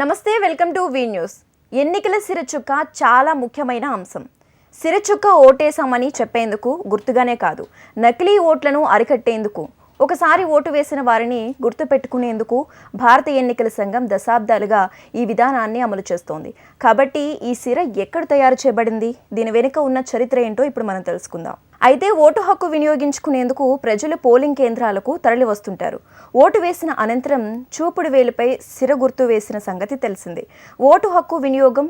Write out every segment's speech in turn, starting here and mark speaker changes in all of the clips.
Speaker 1: నమస్తే welcome to V news. ఎన్నికల సిరచుక్క చాలా ముఖ్యమైన అంశం. సిరచుక్క ఓటేశామని చెప్పేందుకు గుర్తుగానే కాదు నకిలీ ఓట్లను అరికట్టేందుకు ఒకసారి ఓటు వేసిన వారిని గుర్తుపెట్టుకునేందుకు భారత ఎన్నికల సంఘం దశాబ్దాలుగా ఈ విధానాన్ని అమలు చేస్తోంది. కాబట్టి ఈ సిర ఎక్కడ తయారు చేయబడింది? దీని వెనుక ఉన్న చరిత్ర ఏంటో ఇప్పుడు మనం తెలుసుకుందాం. అయితే ఓటు హక్కు వినియోగించుకునేందుకు ప్రజలు పోలింగ్ కేంద్రాలకు తరలి వస్తుంటారు ఓటు వేసిన అనంతరం చూపుడు వేలుపై సిర గుర్తు వేసిన సంగతి తెలిసిందే. ఓటు హక్కు వినియోగం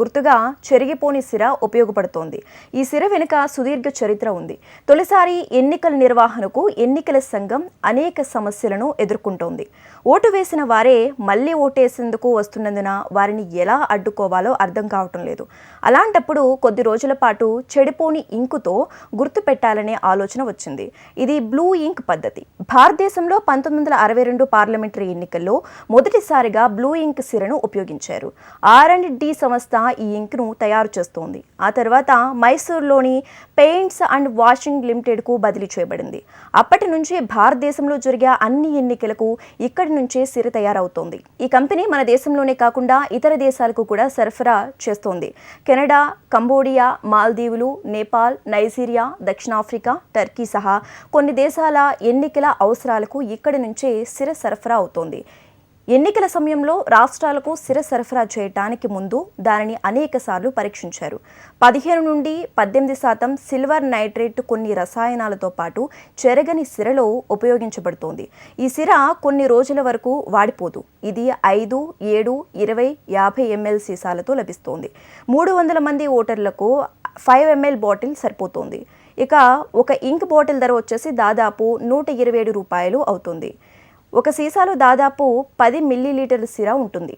Speaker 1: గుర్తుగా చెరిగిపోని సిర ఉపయోగపడుతోంది. ఈ సిర వెనుక సుదీర్ఘ చరిత్ర ఉంది. తొలిసారి ఎన్నికల నిర్వహణకు ఎన్నికల సంఘం అనేక సమస్యలను ఎదుర్కొంటోంది. ఓటు వేసిన వారే మళ్ళీ ఓటేసేందుకు వస్తున్నందున వారిని ఎలా అడ్డుకోవాలో అర్థం కావటం లేదు. అలాంటప్పుడు కొద్ది రోజుల పాటు చెడిపోని ఇంకుతో గుర్తు పెట్టాలనే ఆలోచన వచ్చింది. ఇది బ్లూ ఇంక్ పద్ధతి. భారతదేశంలో పంతొమ్మిది వందల అరవై రెండు పార్లమెంటరీ ఎన్నికల్లో మొదటిసారిగా బ్లూ ఇంక్ సిరను ఉపయోగించారు. ఆర్ అండ్ డి సంస్థ ఈ ఇంక్ను తయారు చేస్తోంది. ఆ తర్వాత మైసూర్లోని పెయింట్స్ అండ్ వాషింగ్ లిమిటెడ్కు బదిలీ చేయబడింది. అప్పటి నుంచి భారతదేశంలో జరిగే అన్ని ఎన్నికలకు ఇక్కడి నుంచే సిర తయారవుతోంది. ఈ కంపెనీ మన దేశంలోనే కాకుండా ఇతర దేశాలకు కూడా సరఫరా చేస్తోంది. కెనడా కంబోడియా మాల్దీవులు నేపాల్ నైజీరియా దక్షిణాఫ్రికా టర్కీ సహా కొన్ని దేశాల ఎన్నికల అవసరాలకు ఇక్కడి నుంచే సిర సరఫరా అవుతోంది. ఎన్నికల సమయంలో రాష్ట్రాలకు సిర సరఫరా చేయటానికి ముందు దానిని అనేకసార్లు పరీక్షించారు. పదిహేను నుండి పద్దెనిమిది శాతం సిల్వర్ నైట్రేట్ కొన్ని రసాయనాలతో పాటు చెరగని సిరలో ఉపయోగించబడుతోంది. ఈ సిర కొన్ని రోజుల వరకు వాడిపోదు. ఇది ఐదు ఏడు ఇరవై యాభై ఎంఎల్ సీసాలతో లభిస్తోంది. మూడు వందల మంది ఓటర్లకు ఫైవ్ ఎంఎల్ బాటిల్ సరిపోతుంది. ఇక ఒక ఇంక్ బాటిల్ ధర వచ్చేసి దాదాపు నూట ఇరవై ఏడు రూపాయలు అవుతుంది. ఒక సీసాలో దాదాపు పది మిల్లీలీటర్ల సిరా ఉంటుంది.